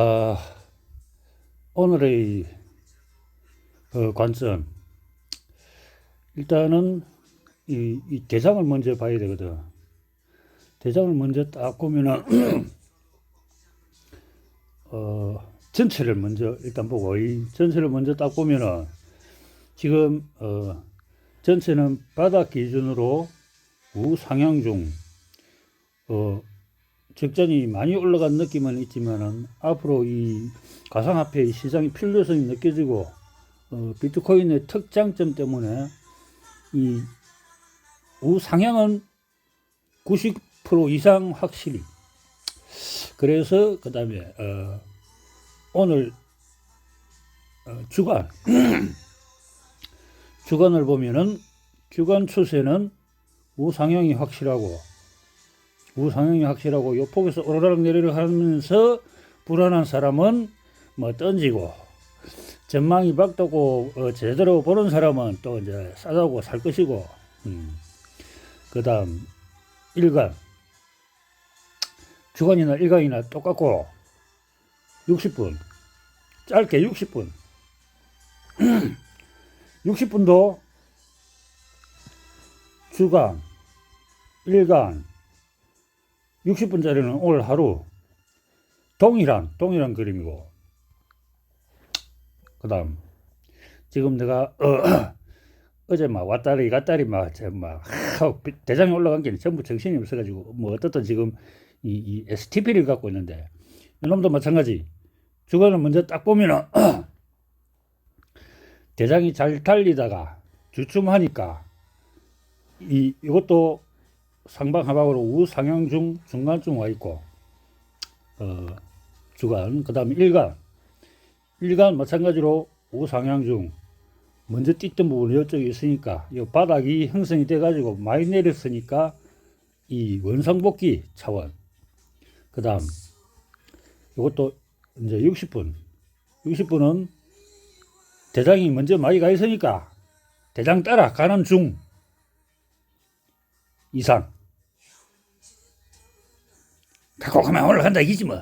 아, 오늘의 어, 관점. 일단은 이, 이 대장을 먼저 봐야 되거든. 대장을 먼저 딱 보면은, 어, 전체를 먼저 일단 보고, 이 전체를 먼저 딱 보면은, 지금, 어, 전체는 바닥 기준으로 우상향 중, 어, 적전이 많이 올라간 느낌은 있지만은 앞으로 이 가상화폐의 시장의 필요성이 느껴지고 어, 비트코인의 특장점 때문에 이 우상향은 90% 이상 확실히. 그래서 그 다음에 어, 오늘 어, 주간 주간을 보면은 주간 추세는 우상향이 확실하고 우상향이 확실하고 요 폭에서 오르락 내리락 하면서 불안한 사람은 뭐 던지고 전망이 밝다고 어, 제대로 보는 사람은 또 이제 싸다고 살 것이고 음. 그 다음 일간. 주간이나 일간이나 똑같고 60분. 짧게 60분. 60분도 주간 일간 60분짜리는 오늘 하루 동일한 동일한 그림이고. 그 다음 지금 내가 어, 제막 왔다리 갔다리 막막 대장에 올라간 게 전부 정신이 없어가지고 뭐 어떻든 지금 이, 이 STP를 갖고 있는데 이놈도 마찬가지. 주간을 먼저 딱 보면은 대장이 잘 달리다가 주춤하니까 이 이것도 상방 하방으로 우상향 중 중간쯤 와 있고 어, 주간 그 다음에 일간. 일간 마찬가지로 우상향 중 먼저 뛰던 부분이 이쪽에 있으니까 이 바닥이 형성이 돼 가지고 많이 내렸으니까 이 원상복귀 차원. 그 다음 이것도 이제 60분. 60분은 대장이 먼저 많이 가 있으니까 대장 따라 가는 중 이상 갖고 가면 올라간다 이지 뭐